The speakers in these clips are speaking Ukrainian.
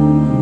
Господи,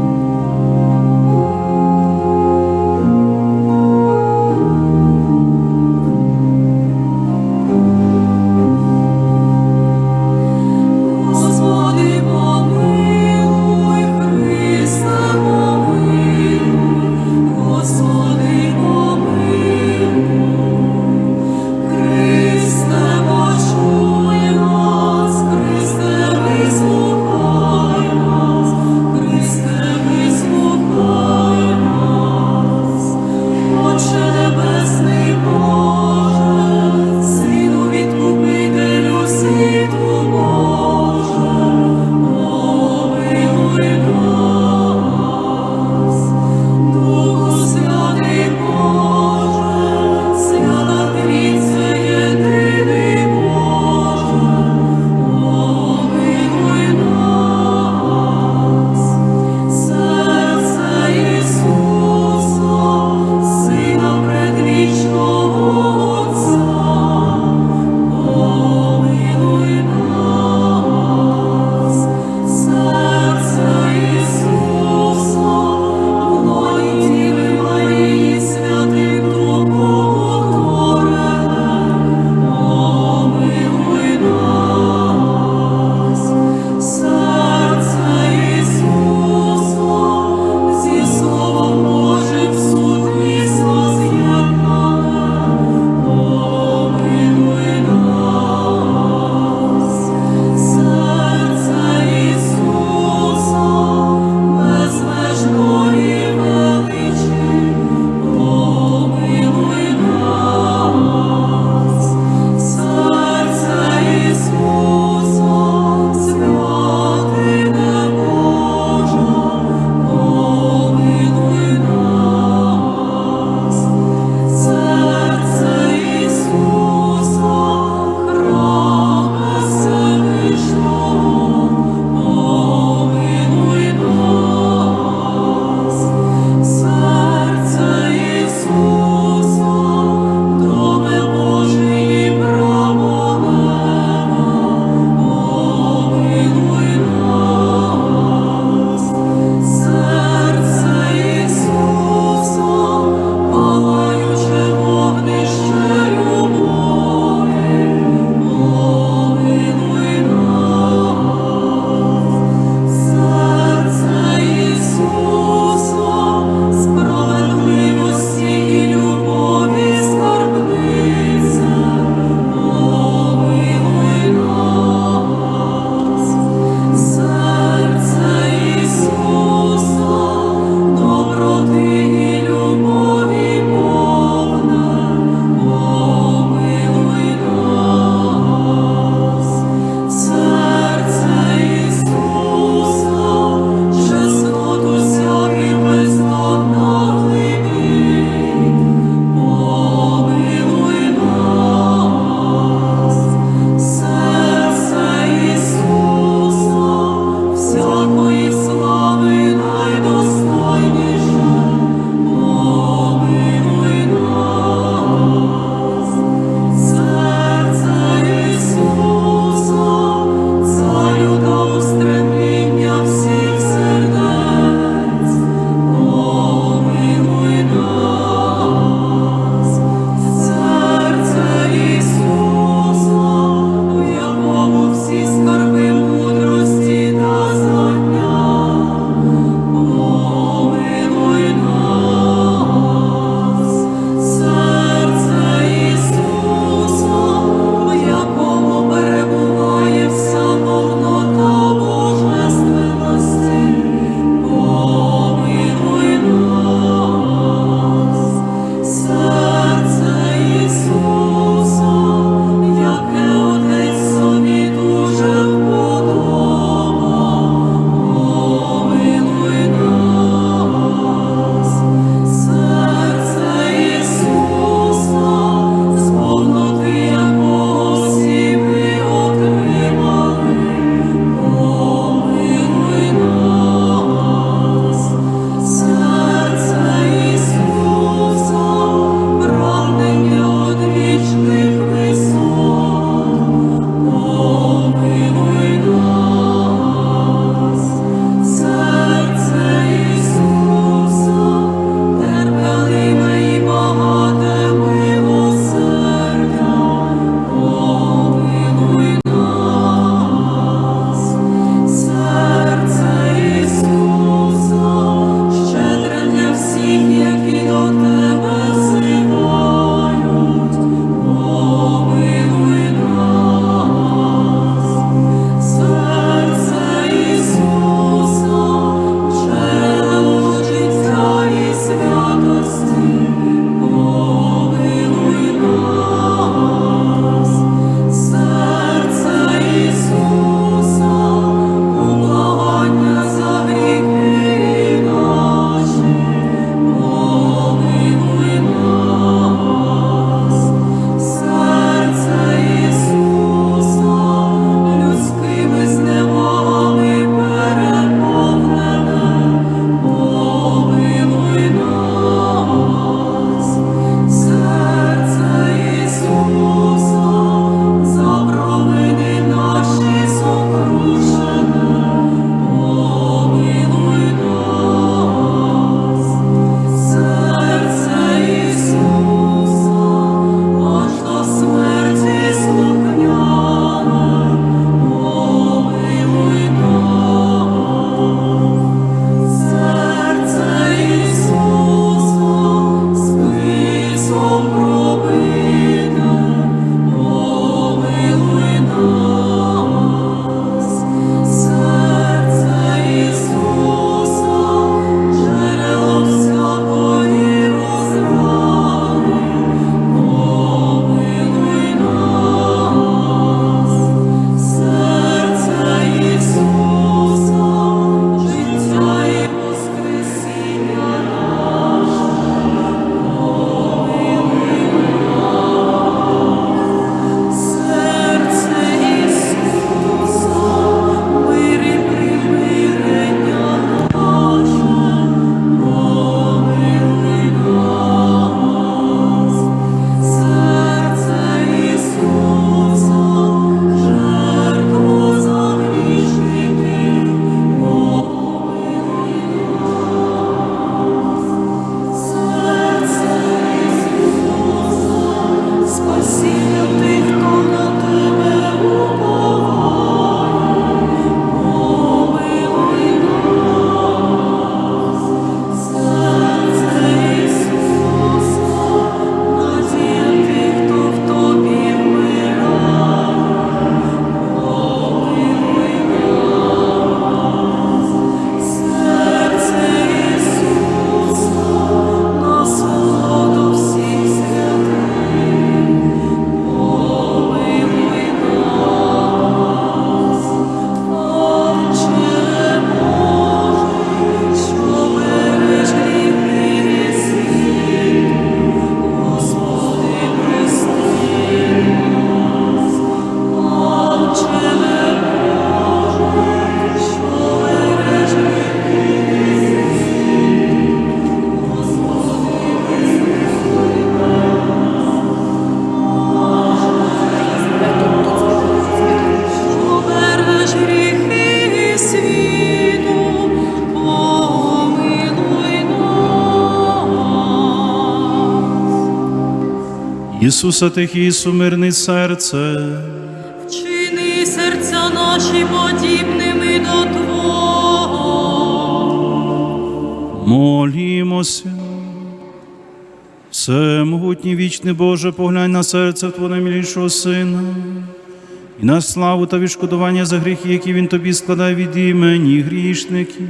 Ісуса тихий, сумирний серце, Вчини серця наші подібними до Твого. молімося. Всемогутній вічний Боже, поглянь на серце Твого наймилішого Сина, і на славу та відшкодування за гріхи, які Він тобі складає від імені грішників.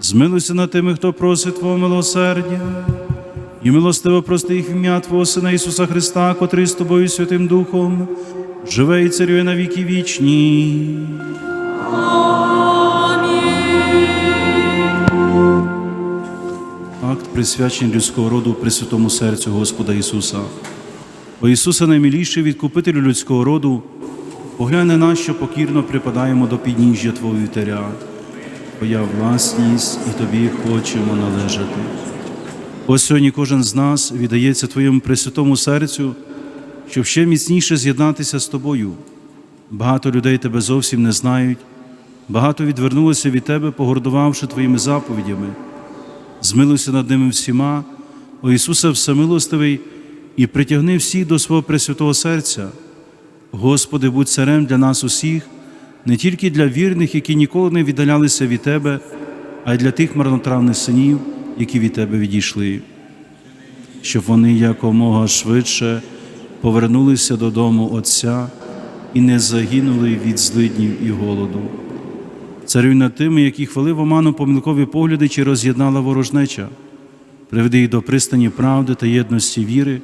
Змилуйся над тими, хто просить Твого милосердя, і милостиво прости їх ім'я Твого Сина Ісуса Христа, котрий з Тобою Святим Духом живе і царює на віки вічні. Акт присвячення людського роду Пресвятому серцю Господа Ісуса. О Ісусе наймиліший відкупителю людського роду, поглянь на що покірно припадаємо до підніжжя Твого вітеря. Твоя власність і Тобі хочемо належати. Ось сьогодні кожен з нас віддається Твоєму Пресвятому серцю, щоб ще міцніше з'єднатися з Тобою. Багато людей Тебе зовсім не знають, багато відвернулося від Тебе, погордувавши Твоїми заповідями. Змилуйся над ними всіма, о Ісусе Всемилостивий, і притягни всіх до свого Пресвятого серця. Господи, будь царем для нас усіх, не тільки для вірних, які ніколи не віддалялися від Тебе, а й для тих марнотравних синів, які від Тебе відійшли, щоб вони якомога швидше повернулися додому Отця і не загинули від злиднів і голоду. Царюй над тими, які хвалив оману помилкові погляди чи роз'єднала ворожнеча, приведи їх до пристані правди та єдності віри,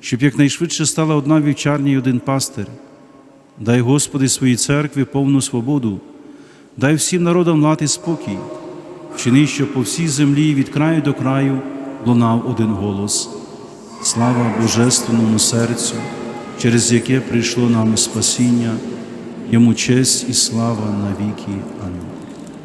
щоб якнайшвидше стала одна вівчарня і один пастир. Дай, Господи, своїй церкві повну свободу, дай всім народам лад і спокій, вчини, що по всій землі від краю до краю лунав один голос. Слава Божественному серцю, через яке прийшло нам спасіння, йому честь і слава навіки. Амінь.